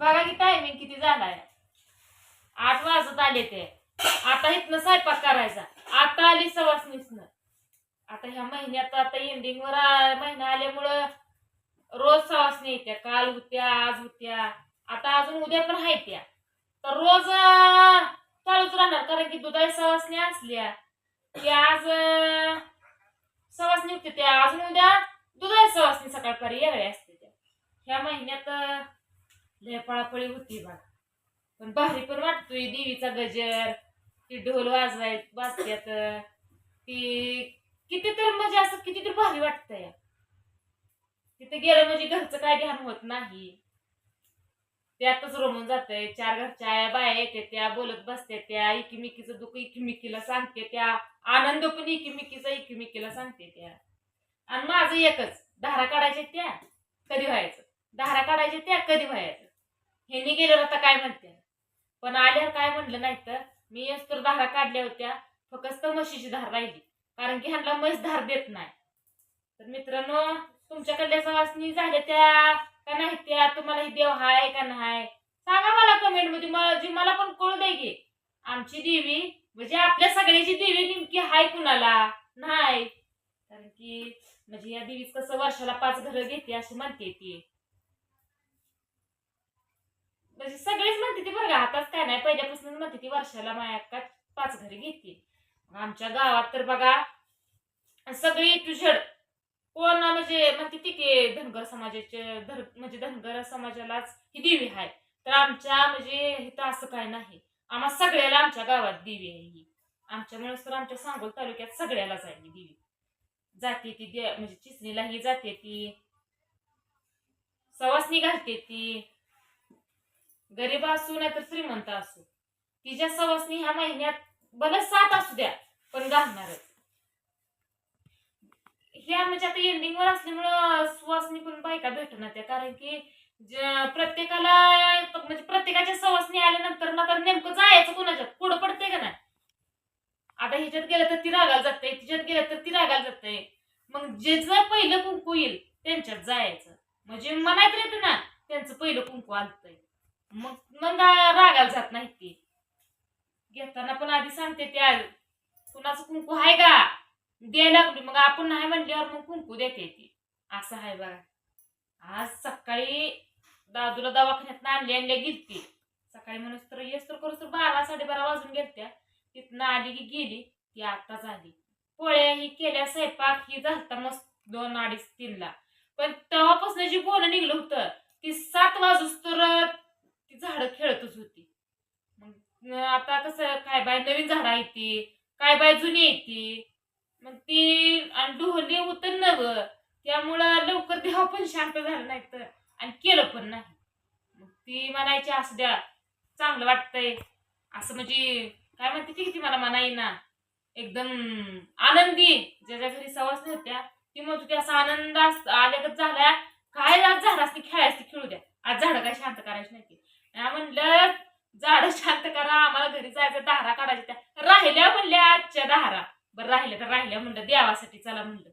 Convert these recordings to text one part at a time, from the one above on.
बघा की टायमिंग किती झालाय. आठ वाजत आले ते. आता इथनं स्वयंपाक करायचा. आता आली सवासनीसनं आता ह्या महिन्यात आता एंडिंग वर महिना आल्यामुळं रोज सवासनी येत्या काल होत्या आज होत्या. आता अजून उद्या पण आहेत त्या. तर रोज चालूच राहणार. कारण की दुधाई सवासनी असल्या की आज अं, सवासनी होते त्या. अजून उद्या दुधाई सवासनी सकाळपारी वेगळ्या असते त्या. ह्या महिन्यात लय पळापळी होती बा. पण भारी पण वाटतोय देवीचा गजर ती ढोल वाजवाय वाजत्यात. ती किती तर म्हणजे असं किती तर भारी वाटतंय. तिथे गेलं म्हणजे घरचं काय ध्यान होत नाही. त्यातच रमून जातंय. चार घरच्या आया बाया येते त्या बोलत बसत्या त्या इकिमिकीचं दुःख इकिमिकीला सांगते त्या. आनंद पण इकिमिकीचा इकिमिकीला सांगते त्या. आणि माझं एकच धारा काढायच्या त्या कधी व्हायचं? धारा काढायच्या त्या कधी व्हायचं? ह्यांनी गेल्यावर आता काय म्हणते? पण आल्यावर काय म्हणलं नाही तर? मी येस तर धारा काढल्या होत्या. फक्त म्हशीची धार राहिली. कारण की ह्यांना म्हैस धार देत नाही. तर मित्रांनो तुमच्याकडल्या सवासनी झाल्या त्या का नाही त्या? तुम्हाला ही देव हाय का नाही? सांगा मला कमेंटमध्ये मला जी मला पण कळू दे की. आमची देवी म्हणजे आपल्या सगळ्याची देवी नेमकी हाय कुणाला? नाही. कारण की म्हणजे या देवीच कसं वर्षाला पाच घरं घेते अशी म्हणते ती. म्हणजे सगळेच म्हणते ती बरं का आताच काय नाही पहिल्यापासून म्हणते ती वर्षाला माया का पाच घरी घेते आमच्या गावात तर बघा सगळी तुझड कोण म्हणजे म्हणते ती की धनगर समाजाचे धर म्हणजे धनगर समाजालाच ही देवी आहे. तर आमच्या म्हणजे इथं असं काय नाही. आम्हा सगळ्याला आमच्या गावात देवी आहे ही. आमच्यामुळे तर आमच्या सांगोल तालुक्यात सगळ्यालाच आहे ही देवी. जाते ती दे म्हणजे चिचणीला ही जाते ती. सवासनी घालते ती. गरीब असू नाही तर श्रीमंत असू. तिच्या सवासनी ह्या महिन्यात भले सात असू द्या पण घालणारच ह्या म्हणजे आता एंडिंग वर असल्यामुळं सुवासनी पण बायका भेटणार त्या कारण की प्रत्येकाला म्हणजे प्रत्येकाच्या सवासनी आल्यानंतर ना तर नेमकं जायचं कोणाच्यात पुढं पडते का नाही? आता ह्याच्यात गेलं तर ती रागाला जाते तिच्यात गेलं तर ती रागायला जाते. मग जे जर पहिलं कुंकू येईल त्यांच्यात जायचं. म्हणजे मनात येतं ना त्यांचं पहिलं कुंकू आलतंय. मग नंदा रागाला जात नाही ती. घेताना पण आधी सांगते त्या कुणाचं कुंकू आहे का? द्यायला लागली मग आपण नाही म्हणल्यावर मग कुंकू देते ती. असं आहे बघा. आज सकाळी दादूला दवाखान्यात आणली आणल्या गेलती सकाळी म्हणून तर येस तर करूस तर बारा साडेबारा वाजून गेलत्या. तिथनं आली की गेली ती आत्ताच आली पोळ्या ही केल्या स्वयंपाक ही झालता मस्त दोन अडीच तीनला. पण तेव्हापासून जी बोलणं निघलं होतं ती सात वाजूस तर ती झाडं खेळतच होती. मग आता कसं काय बाय नवीन झाडं आहे ती काय बाय जुनी आहे मग ती आणि ढोली होतं नव त्यामुळं लवकर देहा पण शांत झालं नाही तर आणि केलं पण नाही. मग ती म्हणायची असं द्या चांगलं वाटतंय. असं म्हणजे काय म्हणते की ती मला म्हणाई ना एकदम आनंदी ज्याच्या घरी सवास होत्या ती म्हणत होती असा आनंद अस- आल्यागत झाला काय आज झाड असते खेळायची खेळू द्या. आज झाडं काय शांत करायची नाही ती. म्हणलं झाड शांत करा आम्हाला घरी जायचं धारा काढायच्या त्या. राहिल्या म्हणल्या आजच्या दारा बरं राहिल्या तर राहिल्या म्हणलं देवासाठी चला म्हणलं.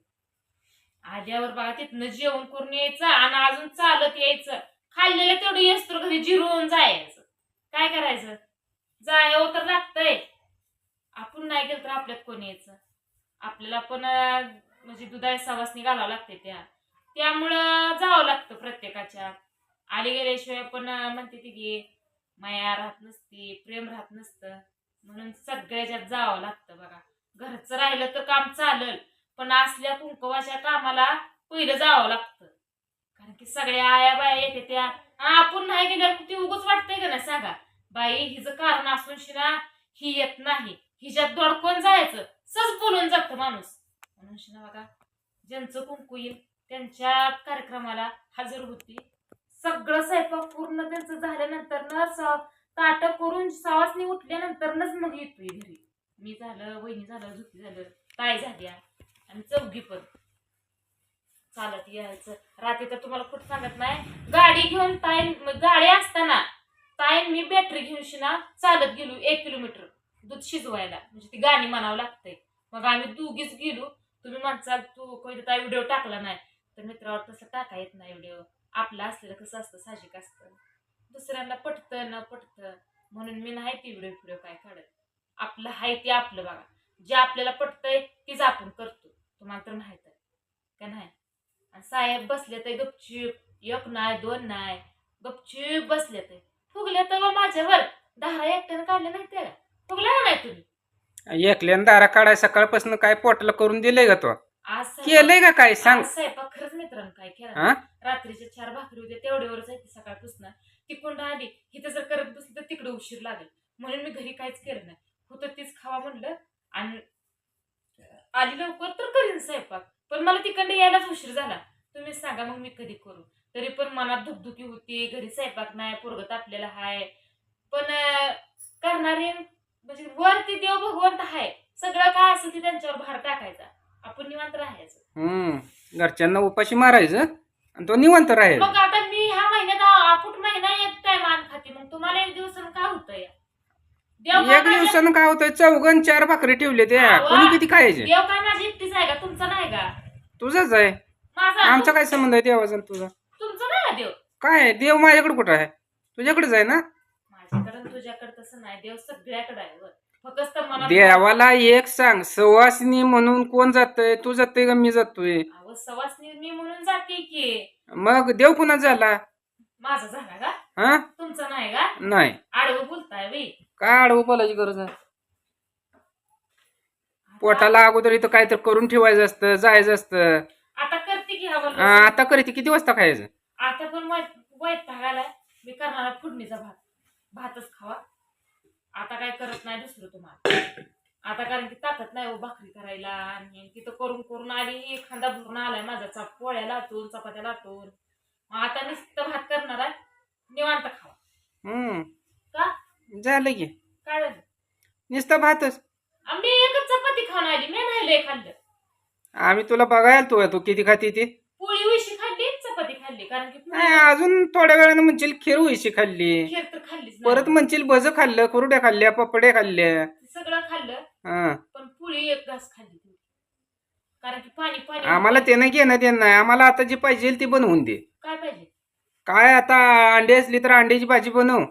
आल्यावर बघा तिथनं जेवण करून यायचं आणि अजून चालत यायचं. खाल्लेलं तेवढं येस तर घरी जिरवून जायचं. काय करायचं? जायव तर लागतंय. आपण नाही गेलं तर आपल्यात कोण यायचं? आपल्याला पण म्हणजे दुधाय सवासनी घालावं लागते त्या. त्यामुळं जावं लागतं प्रत्येकाच्या. आली गेल्याशिवाय पण म्हणते ती की माया राहत नसती प्रेम राहत नसतं. म्हणून सगळ्याच्यात जावं लागतं बघा. घरचं राहिलं तर काम चालल पण असल्या कुंकवाच्या कामाला पहिलं जावं लागतं. कारण की सगळ्या आया बाया येते त्या. आपण नाही गेल्यावर ती उगच वाटतंय का ना सांगा? बाई हिचं कारण असून शिना ही येत नाही. हिच्यात दडकोन जायचं. सच बोलून जातं माणूस. म्हणून शिना बघा ज्यांचं कुंकू येईल त्यांच्या कार्यक्रमाला हजर होती. सगळं स्वयंपाक पूर्ण त्यांचं झाल्यानंतर न ताट करून सावासनी उठल्यानंतरनच मग येतोय घरी. मी झालं वहिनी झालं झुकी झालं काय झाल्या? आणि चौघी पण. चालत यायचं. रात्री तर तुम्हाला कुठं सांगत नाही. गाडी घेऊन ताईन गाडी असताना ताईन मी बॅटरी घेऊन शिना चालत गेलो एक किलोमीटर दूध शिजवायला. म्हणजे ती गाणी म्हणावं लागतंय. मग आम्ही दोघीच गेलो. तुम्ही म्हणसाल तू कधी व्हिडिओ टाकला नाही. तर मित्रावर तसं टाका येत नाही व्हिडिओ आपलं असलेलं कसं असतं साहजिक असतं. दुसऱ्यांना पटतं न पटतं. म्हणून मी नाही ती व्हिडिओ फिडिओ काय काढत. आपलं हाय ते आपलं बघा. जे आपल्याला पटतंय तेच आपण करतो. तुम्हाला तर माहीत आहे. का नाही? आणि साहेब बसले ते गपचूप. एक नाही दोन नाही. गपचूप बसले ते फुगले तर बा माझ्यावर. दहा एकट्यानं काढले नाही ते फुगला नाही तुम्ही? एकल्यान दारा काढाय सकाळपासून काय पोटाला करून दिलंय का तो? आज केलंय का काय? सांग. स्वयंपाक खरंच मित्रांनो काय केला हा? रात्रीच्या चार भाकरी होत्या तेवढ्यावरच आहे ती सकाळपासून. तिकडून आली इथं जर करत बसली तर तिकडे उशीर लागेल. म्हणून मी घरी काहीच केलं नाही. होतं तीच खावा म्हणलं आणि आली लवकर तर करीन स्वयंपाक. पण मला तिकडे यायलाच उशीर झाला. तुम्हीच सांगा मग मी कधी करू. तरी पण मनात धुकधुकी होती घरी स्वयंपाक नाही पोरगत आपल्याला हाय. पण अं, करणारे म्हणजे वरती देव भगवंत हाय. सगळं काय असेल ते त्यांच्यावर भार टाकायचा. आपण निवांत राहायचं. हम्म घरच्यांना उपाशी मारायचं आणि तो निवंत राहील. मग आता मी ह्या महिन्यात आपूट महिना एक टाइम आण खाते मग तुम्हाला एक दिवसानं काय होतं या देव काय एक माझ्या- दिवसानं काय होतंय? चौघन चार भाकरी ठेवले ते. कोणी किती खायचे? देव काय माझी एकटीच आहे का? तुमचा नाही का? तुझंच आहे. माझा आमचा काय संबंध आहे देवाचा आणि तुझा? तुमचा नाही का देव? काय आहे? देव माझ्याकडे कुठं आहे? तुझ्याकडेच आहे ना? माझ्याकडे तुझ्याकडे तसं नाही. देव सगळ्याकडे आहे वर. फक्त मनात देवाला एक सांग सवासनी म्हणून कोण जातंय? तू जातोय का मी जातोय? अहो सवासनी मी म्हणून जाते की. मग देव कुणा झाला? माझा झाला का? हा? तुमचा नाही का? नाही. आडवं बोलताय बाई. काय आडवं बोलायची गरज आहे? पोटाला अगोदर इथं काहीतरी करून ठेवायचं असतं जायचं असतं. आता करते की हा आ, आता करीती. किती वाजता खायचं? आता पण वैताग आलाय. मी करणार फोडणीचा भात. भातच खावा. आता काय करत नाही दुसरं तुम्हाला. आता कारण की ताकद नाही हो भाकरी करायला आणि तिथं करून करून आली खांदा भरून आलाय माझा चाप पोळ्या लाटून चपात्या लाटून. मग आता नुसतं भात करणार आहे निवांत खावा. का? झालं की. काय झालं? नुसतं भातच. आम्ही एकच चपाती खाऊन आली मी नाही लय खाल्लं. आम्ही तुला बघायला तू तू किती खाती ते? पोळी खाल्ली कारण की नाही, अजून थोड्या वेळानं म्हणशील खीर उशी खाल्ली. खीर तर खाल्लीच नाही. परत म्हणशील भज खाल्लं कुरड्या खाल्ल्या पपड्या खाल्ल्या. सगळं खाल्लं हा. पण पुळी एक घास खाल्ली ती. कारण की पाणी पाणी. आम्हाला त्यानं घेणं देणं नाही. आम्हाला आता जे पाहिजे ते बनवून दे. काय पाहिजे? काय आता अंडी असली तर अंड्याची भाजी बनव.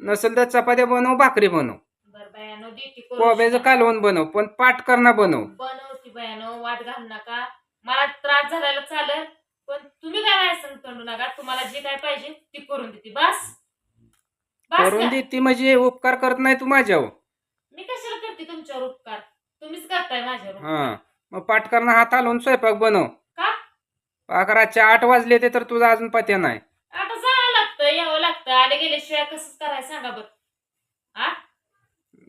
नसेल तर चपात्या बनव भाकरी बनव. बर बयानो देते कोब्याचं कालवण बनव पण पाठ करणं बनव बनवती बयानो वाद घालू नका. मला त्रास झालेला चालेल पण तुम्ही काय माझ्या तोंडू नका. तुम्हाला जे काय पाहिजे ते करून देते. बस. बस करून का? दे ती म्हणजे उपकार करत नाही तू माझ्यावर. मी कशाला करते तुमच्यावर उपकार? तुम्हीच करताय माझ्यावर हा. मग पाठ करणं हात हलवून स्वयंपाक बनव. का? अकराच्या आठ वाजले ते तर तुझा अजून पत्या नाही. आता जावं लागतं यावं लागतं. आले गेल्याशिवाय कसं करायचं सांगा बरं.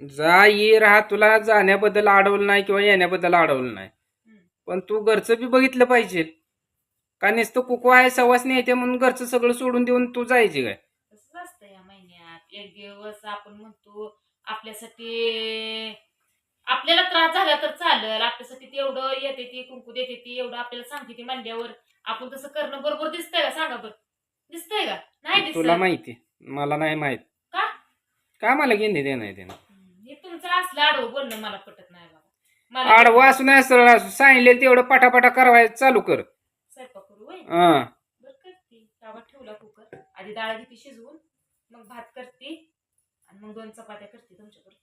जा ये राहा. तुला जाण्याबद्दल अडवलं नाही किंवा येण्याबद्दल अडवलं नाही. पण तू घरचं बी बघितलं पाहिजे. का नुसतं कुकू आहे सवासनी येते म्हणून घरचं सगळं सोडून देऊन तू जायची काय? तसंच असतं या महिन्यात. एक दिवस आपण म्हणतो आपल्यासाठी आपल्याला त्रास झाला तर चालेल. आपल्यासाठी ते एवढं येते ती कुंकू देते ती एवढं आपल्याला सांगते ती मांडल्यावर आपण तसं करणं बरोबर दिसतंय का? सांगा बरं. दिसतंय का? नाही तुला माहिती. मला नाही माहीत. का? का मला घेणे दे नाही देणं हे तुमचं असलं आडवं बोलणं मला पटत नाही बाबा. मला आडवा असू नाही सरळ असू. सांगितलेलं तेवढं पटापटा करायचं चालू कर. हा. बरं करते. तावा ठेवला कुकर. आधी डाळ घेते शिजवून मग भात करते. आणि मग दोन चपात्या करते तुमच्याकडे